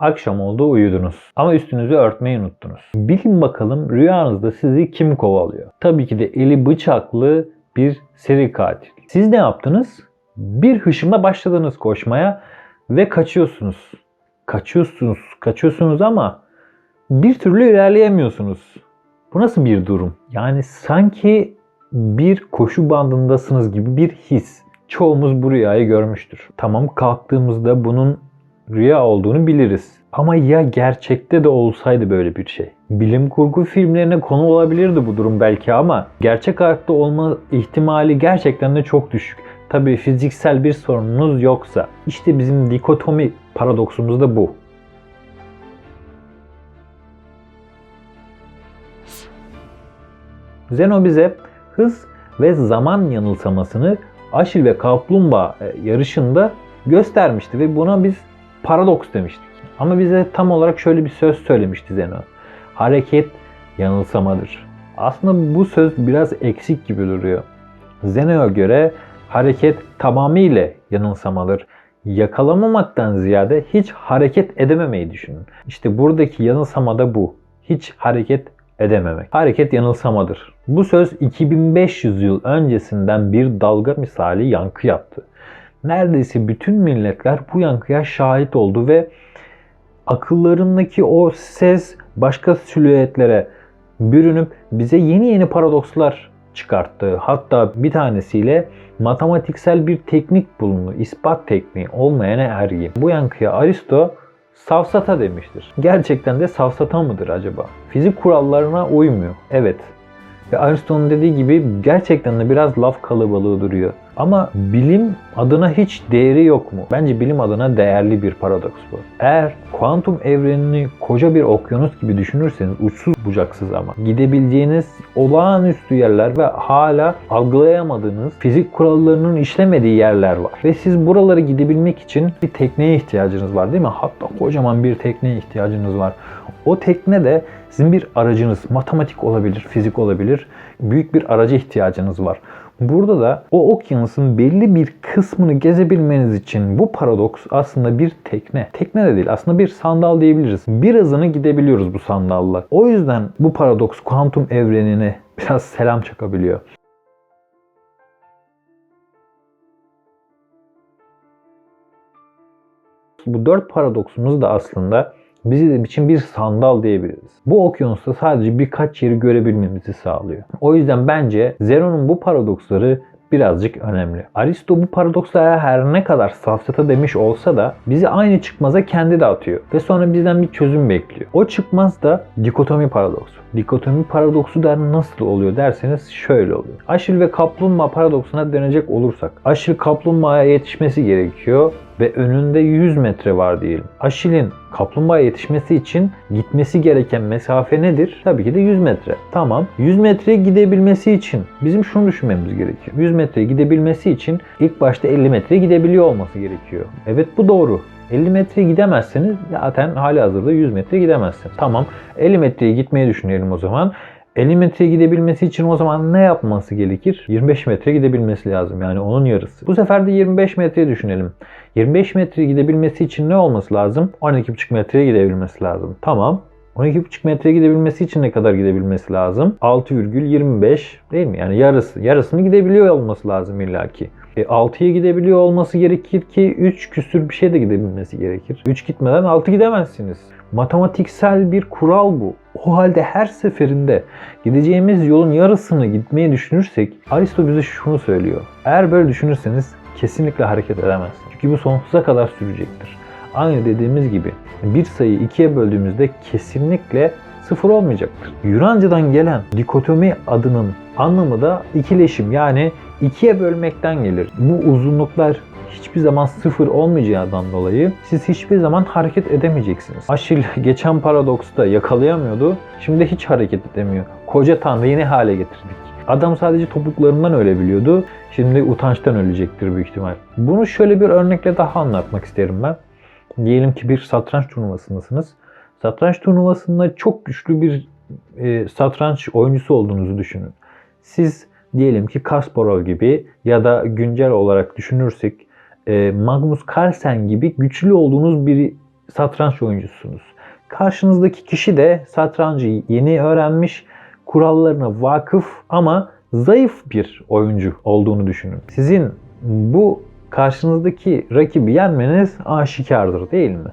Akşam oldu uyudunuz. Ama üstünüzü örtmeyi unuttunuz. Bilin bakalım rüyanızda sizi kim kovalıyor? Tabii ki de eli bıçaklı bir seri katil. Siz ne yaptınız? Bir hışımla başladınız koşmaya ve kaçıyorsunuz. Kaçıyorsunuz, kaçıyorsunuz ama bir türlü ilerleyemiyorsunuz. Bu nasıl bir durum? Yani sanki bir koşu bandındasınız gibi bir his. Çoğumuz bu rüyayı görmüştür. Tamam kalktığımızda bunun rüya olduğunu biliriz. Ama ya gerçekte de olsaydı böyle bir şey? Bilim kurgu filmlerine konu olabilirdi bu durum belki ama gerçek hayatta olma ihtimali gerçekten de çok düşük. Tabii fiziksel bir sorununuz yoksa. İşte bizim dikotomi paradoksumuz da bu. Zeno bize hız ve zaman yanılsamasını Aşil ve Kaplumbağa e, yarışında göstermişti ve buna biz paradoks demiştik. Ama bize tam olarak şöyle bir söz söylemişti Zeno. Hareket yanılsamadır. Aslında bu söz biraz eksik gibi duruyor. Zeno'ya göre hareket tamamıyla yanılsamadır. Yakalamamaktan ziyade hiç hareket edememeyi düşünün. İşte buradaki yanılsama da bu. Hiç hareket edememek. Hareket yanılsamadır. Bu söz 2500 yıl öncesinden bir dalga misali yankı yaptı. Neredeyse bütün milletler bu yankıya şahit oldu ve akıllarındaki o ses başka silüetlere bürünüp bize yeni yeni paradokslar çıkarttı. Hatta bir tanesiyle matematiksel bir teknik bulundu. İspat tekniği olmayana ergi. Bu yankıya Aristo safsata demiştir. Gerçekten de safsata mıdır acaba? Fizik kurallarına uymuyor. Evet. Ve Aristo'nun dediği gibi gerçekten de biraz laf kalabalığı duruyor. Ama bilim adına hiç değeri yok mu? Bence bilim adına değerli bir paradoks bu. Eğer kuantum evrenini koca bir okyanus gibi düşünürseniz uçsuz bucaksız ama gidebileceğiniz olağanüstü yerler ve hala algılayamadığınız fizik kurallarının işlemediği yerler var. Ve siz buralara gidebilmek için bir tekneye ihtiyacınız var değil mi? Hatta kocaman bir tekneye ihtiyacınız var. O tekne de sizin bir aracınız. Matematik olabilir, fizik olabilir. Büyük bir araca ihtiyacınız var. Burada da o okyanusun belli bir kısmını gezebilmeniz için bu paradoks aslında bir tekne. Tekne de değil aslında bir sandal diyebiliriz. Birazını gidebiliyoruz bu sandalla. O yüzden bu paradoks kuantum evrenine biraz selam çakabiliyor. Bu dört paradoksumuz da aslında bizim için bir sandal diyebiliriz. Bu okyanusta sadece birkaç yeri görebilmemizi sağlıyor. O yüzden bence Zeron'un bu paradoksları birazcık önemli. Aristo bu paradokslara her ne kadar safsata demiş olsa da bizi aynı çıkmaza kendi de atıyor. Ve sonra bizden bir çözüm bekliyor. O çıkmaz da dikotomi paradoksu. Dikotomi paradoksu der nasıl oluyor derseniz şöyle oluyor. Aşil ve kaplumbağa paradoksuna dönecek olursak. Aşil kaplumbağaya yetişmesi gerekiyor ve önünde 100 metre var diyelim. Aşil'in kaplumbağaya yetişmesi için gitmesi gereken mesafe nedir? Tabii ki de 100 metre. Tamam. 100 metreye gidebilmesi için bizim şunu düşünmemiz gerekiyor. 100 metreye gidebilmesi için ilk başta 50 metreye gidebiliyor olması gerekiyor. Evet bu doğru. 50 metreye gidemezseniz zaten hali hazırda 100 metre gidemezsiniz. Tamam 50 metreye gitmeyi düşünelim o zaman. 50 metreye gidebilmesi için o zaman ne yapması gerekir? 25 metre gidebilmesi lazım. Yani onun yarısı. Bu sefer de 25 metreye düşünelim. 25 metreye gidebilmesi için ne olması lazım? 12,5 metreye gidebilmesi lazım. Tamam. 12,5 metreye gidebilmesi için ne kadar gidebilmesi lazım? 6,25 değil mi? Yani yarısı. Yarısını gidebiliyor olması lazım illaki. E, 6'ya gidebiliyor olması gerekir ki 3 küsür bir şey de gidebilmesi gerekir. 3 gitmeden 6 gidemezsiniz. Matematiksel bir kural bu. O halde her seferinde gideceğimiz yolun yarısını gitmeyi düşünürsek Aristo bize şunu söylüyor. Eğer böyle düşünürseniz kesinlikle hareket edemezsiniz. Çünkü bu sonsuza kadar sürecektir. Aynı dediğimiz gibi bir sayıyı ikiye böldüğümüzde kesinlikle sıfır olmayacaktır. Yunanca'dan gelen dikotomi adının anlamı da ikileşim yani ikiye bölmekten gelir. Bu uzunluklar hiçbir zaman sıfır olmayacağından dolayı siz hiçbir zaman hareket edemeyeceksiniz. Aşil geçen paradoksta yakalayamıyordu. Şimdi hiç hareket edemiyor. Koca tanrıyı ne hale getirdik? Adam sadece topuklarından ölebiliyordu. Şimdi utançtan ölecektir büyük ihtimal. Bunu şöyle bir örnekle daha anlatmak isterim ben. Diyelim ki bir satranç turnuvasındasınız. Satranç turnuvasında çok güçlü bir e, satranç oyuncusu olduğunuzu düşünün. Siz diyelim ki Kasparov gibi ya da güncel olarak düşünürsek e, Magnus Carlsen gibi güçlü olduğunuz bir satranç oyuncusunuz. Karşınızdaki kişi de satrancı yeni öğrenmiş, kurallarına vakıf ama zayıf bir oyuncu olduğunu düşünün. Sizin bu karşınızdaki rakibi yenmeniz aşikardır değil mi?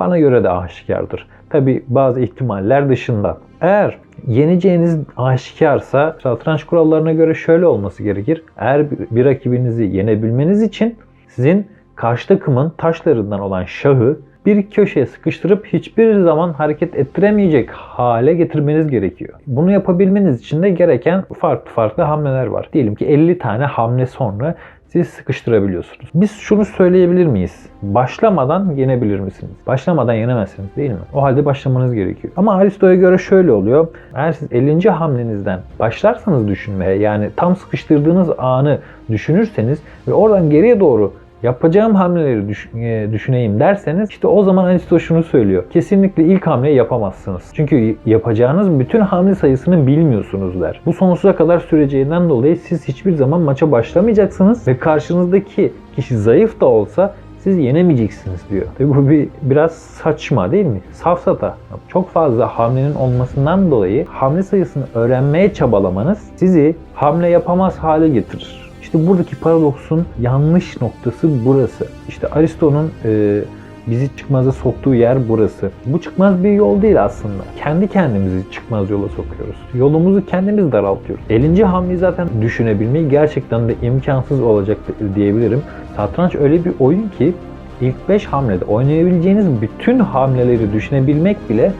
Bana göre de aşikardır. Tabi bazı ihtimaller dışında. Eğer yeneceğiniz aşikarsa satranç kurallarına göre şöyle olması gerekir. Eğer bir, rakibinizi yenebilmeniz için sizin karşı takımın taşlarından olan şahı bir köşeye sıkıştırıp hiçbir zaman hareket ettiremeyecek hale getirmeniz gerekiyor. Bunu yapabilmeniz için de gereken farklı farklı hamleler var. Diyelim ki 50 tane hamle sonra siz sıkıştırabiliyorsunuz. Biz şunu söyleyebilir miyiz? Başlamadan yenebilir misiniz? Başlamadan yenemezsiniz değil mi? O halde başlamanız gerekiyor. Ama Aristo'ya göre şöyle oluyor. Eğer siz 50. hamlenizden başlarsanız düşünmeye yani tam sıkıştırdığınız anı düşünürseniz ve oradan geriye doğru yapacağım hamleleri e, düşüneyim derseniz işte o zaman Aristo şunu söylüyor. Kesinlikle ilk hamleyi yapamazsınız. Çünkü yapacağınız bütün hamle sayısını bilmiyorsunuz der. Bu sonsuza kadar süreceğinden dolayı siz hiçbir zaman maça başlamayacaksınız ve karşınızdaki kişi zayıf da olsa siz yenemeyeceksiniz diyor. Tabii bu bir biraz saçma değil mi? Safsata. Çok fazla hamlenin olmasından dolayı hamle sayısını öğrenmeye çabalamanız sizi hamle yapamaz hale getirir. İşte buradaki paradoksun yanlış noktası burası. İşte Aristo'nun e, bizi çıkmaza soktuğu yer burası. Bu çıkmaz bir yol değil aslında. Kendi kendimizi çıkmaz yola sokuyoruz. Yolumuzu kendimiz daraltıyoruz. 50. hamleyi zaten düşünebilmeyi gerçekten de imkansız olacaktır diyebilirim. Satranç öyle bir oyun ki ilk 5 hamlede oynayabileceğiniz bütün hamleleri düşünebilmek bile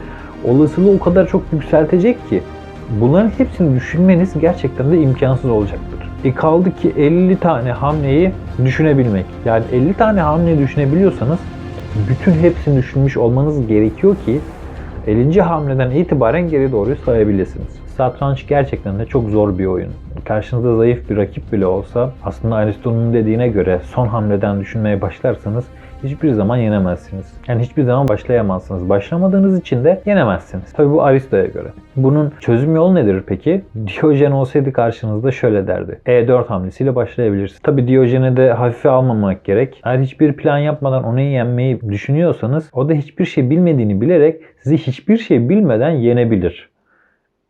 olasılığı o kadar çok yükseltecek ki bunların hepsini düşünmeniz gerçekten de imkansız olacaktır. E kaldı ki 50 tane hamleyi düşünebilmek. Yani 50 tane hamle düşünebiliyorsanız bütün hepsini düşünmüş olmanız gerekiyor ki 50. hamleden itibaren geri doğru sayabilirsiniz. Satranç gerçekten de çok zor bir oyun. Karşınızda zayıf bir rakip bile olsa aslında Aristo'nun dediğine göre son hamleden düşünmeye başlarsanız hiçbir zaman yenemezsiniz. Yani hiçbir zaman başlayamazsınız. Başlamadığınız için de yenemezsiniz. Tabi bu Aristo'ya göre. Bunun çözüm yolu nedir peki? Diyojen olsaydı karşınızda şöyle derdi. E4 hamlesiyle başlayabilirsiniz. Tabi Diyojen'i de hafife almamak gerek. Eğer hiçbir plan yapmadan onu yenmeyi düşünüyorsanız o da hiçbir şey bilmediğini bilerek sizi hiçbir şey bilmeden yenebilir.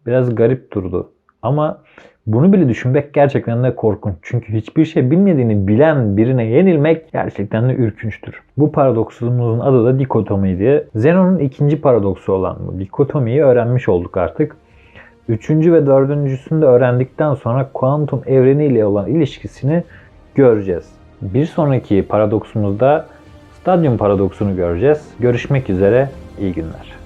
Biraz garip durdu. Ama bunu bile düşünmek gerçekten de korkunç. Çünkü hiçbir şey bilmediğini bilen birine yenilmek gerçekten de ürkünçtür. Bu paradoksumuzun adı da dikotomiydi. Zenon'un ikinci paradoksu olan bu dikotomiyi öğrenmiş olduk artık. Üçüncü ve dördüncüsünü de öğrendikten sonra kuantum evreniyle olan ilişkisini göreceğiz. Bir sonraki paradoksumuzda stadyum paradoksunu göreceğiz. Görüşmek üzere, iyi günler.